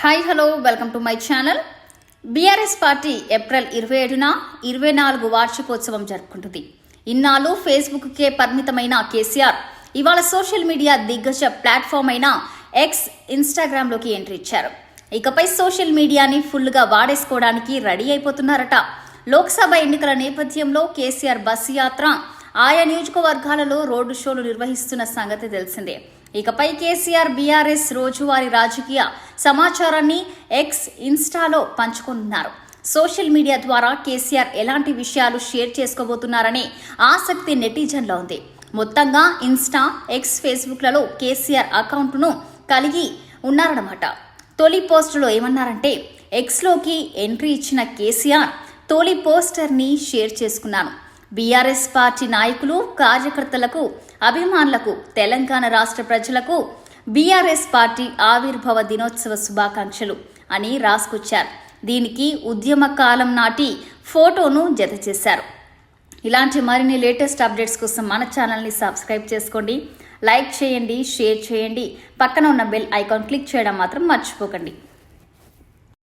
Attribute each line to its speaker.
Speaker 1: Hi hello welcome to my channel BRS party April ఇరవై ఏడున ఇరవై నాలుగు వార్షికోత్సవం జరుపుకుంటుంది. ఇన్నాళ్ళు ఫేస్బుక్కే పరిమితమైన కేసీఆర్ ఇవాళ సోషల్ మీడియా దిగ్గజ ప్లాట్ఫామ్ అయిన ఎక్స్ ఇన్స్టాగ్రామ్లోకి ఎంట్రీ ఇచ్చారు. ఇకపై సోషల్ మీడియాని ఫుల్గా వాడేసుకోవడానికి రెడీ అయిపోతున్నారట. లోక్సభ ఎన్నికల నేపథ్యంలో కేసీఆర్ బస్సు యాత్ర ఆయా నియోజకవర్గాలలో రోడ్డు షోలు నిర్వహిస్తున్న సంగతి తెలిసిందే. ఇకపై కేసీఆర్ బీఆర్ఎస్ రోజువారీ రాజకీయ సమాచారాన్ని ఎక్స్ ఇన్స్టాలో పంచుకుంటున్నారు. సోషల్ మీడియా ద్వారా కేసీఆర్ ఎలాంటి విషయాలు షేర్ చేసుకోబోతున్నారనే ఆసక్తి నెటిజన్లో ఉంది. మొత్తంగా ఇన్స్టా ఎక్స్ ఫేస్బుక్లలో కేసీఆర్ అకౌంట్ను కలిగి ఉన్నారన్నమాట. తొలి పోస్టులో ఏమన్నారంటే ఎక్స్లోకి ఎంట్రీ ఇచ్చిన కేసీఆర్ తొలి పోస్టర్ని షేర్ చేసుకున్నాను. బీఆర్ఎస్ పార్టీ నాయకులు కార్యకర్తలకు అభిమానులకు తెలంగాణ రాష్ట్ర ప్రజలకు బీఆర్ఎస్ పార్టీ ఆవిర్భావ దినోత్సవ శుభాకాంక్షలు అని రాసుకొచ్చారు. దీనికి ఉద్యమ కాలం నాటి ఫోటోను జత చేశారు. ఇలాంటి మరిన్ని లేటెస్ట్ అప్డేట్స్ కోసం మన ఛానల్ని సబ్స్క్రైబ్ చేసుకోండి. లైక్ చేయండి షేర్ చేయండి. పక్కన ఉన్న బెల్ ఐకాన్ క్లిక్ చేయడం మాత్రం మర్చిపోకండి.